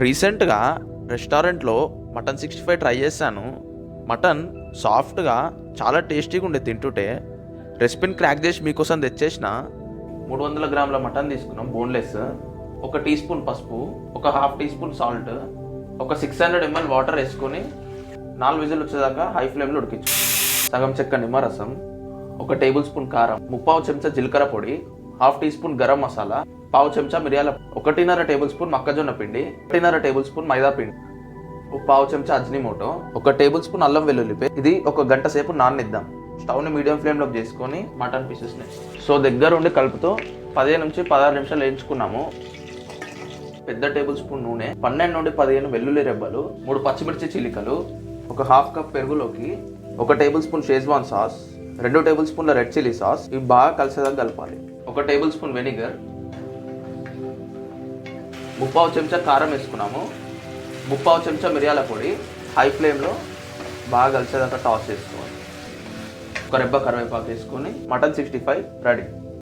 రీసెంట్గా రెస్టారెంట్లో mutton sixty five try చేశాను. మటన్ సాఫ్ట్గా చాలా టేస్టీగా ఉండే తింటుంటే రెసిపీని క్రాక్ చేసి మీకోసం తెచ్చేసిన మూడు వందల గ్రాముల మటన్ తీసుకున్నాం బోన్లెస్. ఒక టీ స్పూన్ పసుపు ఒక హాఫ్ టీ స్పూన్ సాల్ట్ ఒక సిక్స్ హండ్రెడ్ ఎంఎల్ వాటర్ వేసుకొని నాలుగు విజిల్ వచ్చేదాకా హై ఫ్లేమ్లో ఉడికించు సగం చెక్క నిమ్మరసం ఒక టేబుల్ స్పూన్ కారం ముప్పావు చెంచా జీలకర్ర పొడి half teaspoon garam masala పావు చెంచా మిరియాల ఒకటిన్నర టేబుల్ స్పూన్ మొక్కజొన్న పిండి ఒకటిన్నర టేబుల్ స్పూన్ మైదా పిండి ఒక పావు చెంచా అజ్నిమోటో ఒక టేబుల్ స్పూన్ అల్లం వెల్లుల్లి ఇది ఒక గంట సేపు నాననిద్దాం స్టవ్ని మీడియం ఫ్లేమ్లో చేసుకొని మటన్ పీసెస్ని సో దగ్గర ఉండి కలుపుతూ పదిహేను నుంచి పదహారు నిమిషాలు వేయించుకున్నాము. పెద్ద టేబుల్ స్పూన్ నూనె పన్నెండు నుండి పదిహేను వెల్లుల్లి రెబ్బలు మూడు పచ్చిమిర్చి చిలికలు ఒక హాఫ్ కప్ పెరుగులోకి ఒక టేబుల్ స్పూన్ షేజ్వాన్ సాస్ రెండు టేబుల్ స్పూన్ల రెడ్ చిల్లీ సాస్. ఇవి బాగా కలిసేదాకా కలపాలి. ఒక టేబుల్ స్పూన్ వెనిగర్ ముప్పావు చెంచా కారం వేసుకున్నాము ముప్పావు చెంచా మిరియాల పొడి హై ఫ్లేమ్లో బాగా కలిసేదాకా టాస్ చేసుకోవాలి. ఒక రెబ్బ కరివేపాకు వేసుకొని మటన్ సిక్స్టీ ఫైవ్ రెడీ.